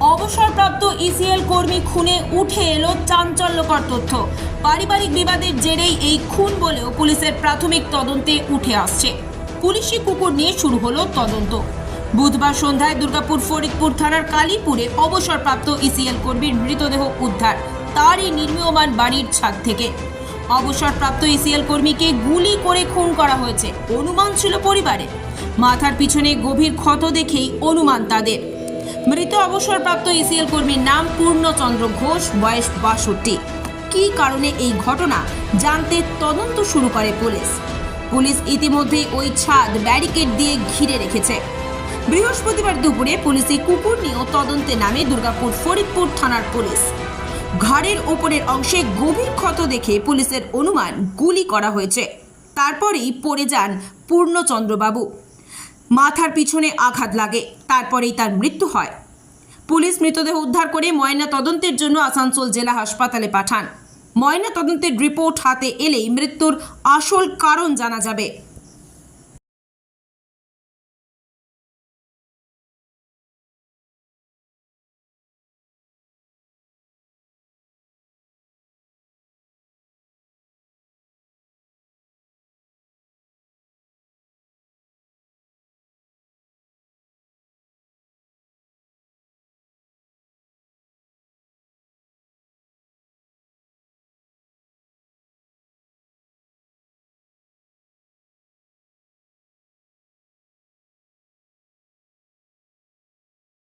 অবসরপ্রাপ্ত ইসিএল কর্মী খুনে উঠে এলো চাঞ্চল্যকর তথ্য। পারিবারিক বিবাদের জেরেই এই খুন বলেও পুলিশের প্রাথমিক তদন্তে উঠে আসছে। পুলিশি কুকুর নিয়ে শুরু হলো তদন্ত। বুধবার সন্ধ্যায় দুর্গাপুর ফরিদপুর থানার কালীপুরে অবসরপ্রাপ্ত ইসিএল কর্মীর মৃতদেহ উদ্ধার, তারই নির্মীয়মান বাড়ির ছাদ থেকে। অবসরপ্রাপ্ত ইসিএল কর্মীকে গুলি করে খুন করা হয়েছে, অনুমান ছিল পরিবারের। মাথার পিছনে গভীর ক্ষত দেখেই অনুমান তাদের। মৃত অবসরপ্রাপ্ত ইসিএল কর্মীর নাম পূর্ণচন্দ্র ঘোষ, বয়স বাষট্টি। কী কারণে এই ঘটনা? জানতে তদন্ত শুরু করে পুলিশ। পুলিশ ইতিমধ্যেই ওই ছাদ ব্যারিকেড দিয়ে ঘিরে রেখেছে। বৃহস্পতিবার দুপুরে পুলিশি কুকুর নিয়েও তদন্তে নামে দুর্গাপুর ফরিদপুর থানার পুলিশ। ঘাড়ের ওপরের অংশে গভীর ক্ষত দেখে পুলিশের অনুমান গুলি করা হয়েছে। তারপরেই পড়ে যান পূর্ণচন্দ্রবাবু। মাথার পিছনে আঘাত লাগে, তারপরেই তার মৃত্যু হয়। পুলিশ মৃতদেহ উদ্ধার করে ময়না তদন্তের জন্য আসানসোল জেলা হাসপাতালে পাঠান। ময়না তদন্তের রিপোর্ট হাতে এলেই মৃত্যুর আসল কারণ জানা যাবে।